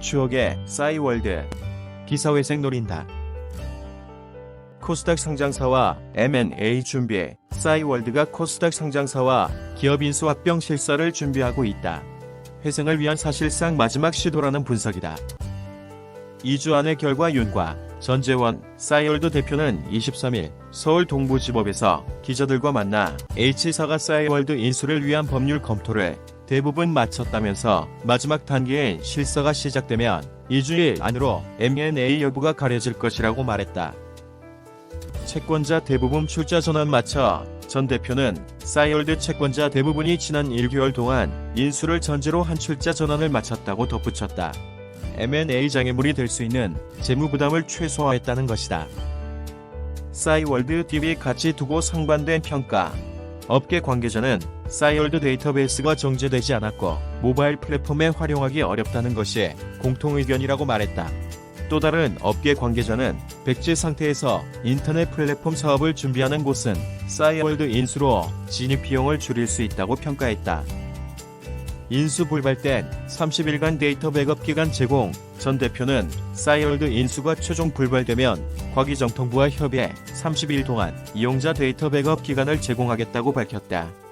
추억의 싸이월드 기사회생 노린다. 코스닥 상장사와 M&A 준비 싸이월드가 코스닥 상장사와 기업 인수 합병 실사를 준비하고 있다. 회생을 위한 사실상 마지막 시도라는 분석이다. 2주 안의 결과 윤과 전재원 싸이월드 대표는 23일 서울 동부지법에서 기자들과 만나 H사가 싸이월드 인수를 위한 법률 검토를 대부분 마쳤다면서 마지막 단계인 실사가 시작되면 2주일 안으로 M&A 여부가 가려질 것이라고 말했다. 채권자 대부분 출자 전환 마쳐 전 대표는 싸이월드 채권자 대부분이 지난 1개월 동안 인수를 전제로 한 출자 전환을 마쳤다고 덧붙였다. M&A 장애물이 될 수 있는 재무 부담을 최소화했다는 것이다. 싸이월드 DB 같이 두고 상반된 평가. 업계 관계자는 싸이월드 데이터베이스가 정제되지 않았고 모바일 플랫폼에 활용하기 어렵다는 것이 공통 의견이라고 말했다. 또 다른 업계 관계자는 백지 상태에서 인터넷 플랫폼 사업을 준비하는 곳은 싸이월드 인수로 진입 비용을 줄일 수 있다고 평가했다. 인수 불발된 30일간 데이터 백업 기간 제공 전 대표는 싸이월드 인수가 최종 불발되면 과기정통부와 협의해 30일 동안 이용자 데이터 백업 기간을 제공하겠다고 밝혔다.